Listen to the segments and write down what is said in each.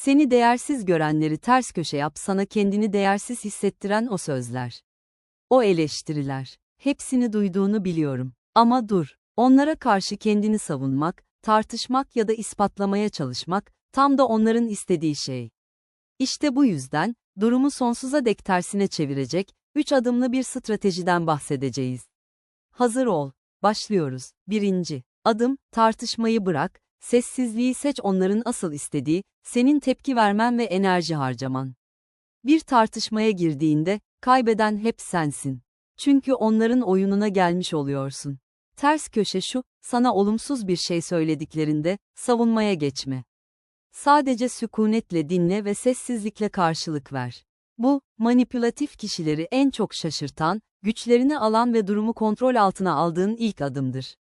Seni değersiz görenleri ters köşe yap sana kendini değersiz hissettiren o sözler. O eleştiriler. Hepsini duyduğunu biliyorum. Ama dur. Onlara karşı kendini savunmak, tartışmak ya da ispatlamaya çalışmak, tam da onların istediği şey. İşte bu yüzden, durumu sonsuza dek tersine çevirecek, üç adımlı bir stratejiden bahsedeceğiz. Hazır ol. Başlıyoruz. Birinci. Adım, tartışmayı bırak, sessizliği seç onların asıl istediği, senin tepki vermen ve enerji harcaman. Bir tartışmaya girdiğinde, kaybeden hep sensin. Çünkü onların oyununa gelmiş oluyorsun. Ters köşe şu, sana olumsuz bir şey söylediklerinde, savunmaya geçme. Sadece sükunetle dinle ve sessizlikle karşılık ver. Bu, manipülatif kişileri en çok şaşırtan, güçlerini alan ve durumu kontrol altına aldığın ilk adımdır.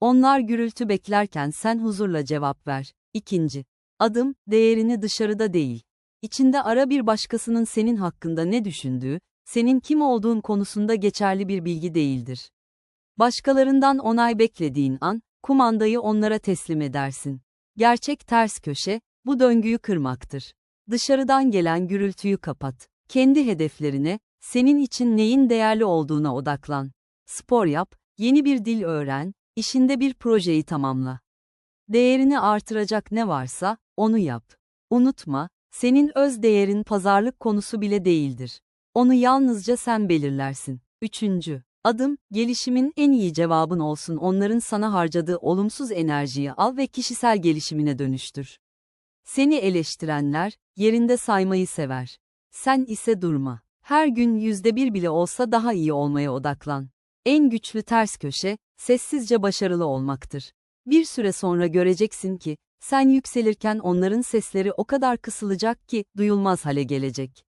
Onlar gürültü beklerken sen huzurla cevap ver. İkinci. Adım, değerini dışarıda değil. İçinde ara bir başkasının senin hakkında ne düşündüğü, senin kim olduğun konusunda geçerli bir bilgi değildir. Başkalarından onay beklediğin an, kumandayı onlara teslim edersin. Gerçek ters köşe, bu döngüyü kırmaktır. Dışarıdan gelen gürültüyü kapat. Kendi hedeflerine, senin için neyin değerli olduğuna odaklan. Spor yap, yeni bir dil öğren, işinde bir projeyi tamamla. Değerini artıracak ne varsa, onu yap. Unutma, senin öz değerin pazarlık konusu bile değildir. Onu yalnızca sen belirlersin. Üçüncü. Adım, gelişimin en iyi cevabın olsun onların sana harcadığı olumsuz enerjiyi al ve kişisel gelişimine dönüştür. Seni eleştirenler, yerinde saymayı sever. Sen ise durma. Her gün yüzde bir bile olsa daha iyi olmaya odaklan. En güçlü ters köşe, sessizce başarılı olmaktır. Bir süre sonra göreceksin ki, sen yükselirken onların sesleri o kadar kısılacak ki, duyulmaz hale gelecek.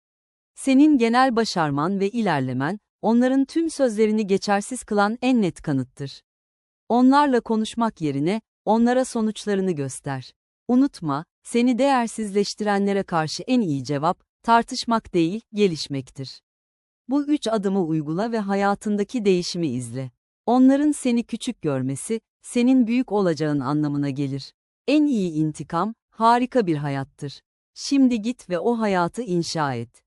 Senin genel başarman ve ilerlemen, onların tüm sözlerini geçersiz kılan en net kanıttır. Onlarla konuşmak yerine, onlara sonuçlarını göster. Unutma, seni değersizleştirenlere karşı en iyi cevap, tartışmak değil, gelişmektir. Bu üç adımı uygula ve hayatındaki değişimi izle. Onların seni küçük görmesi, senin büyük olacağın anlamına gelir. En iyi intikam, harika bir hayattır. Şimdi git ve o hayatı inşa et.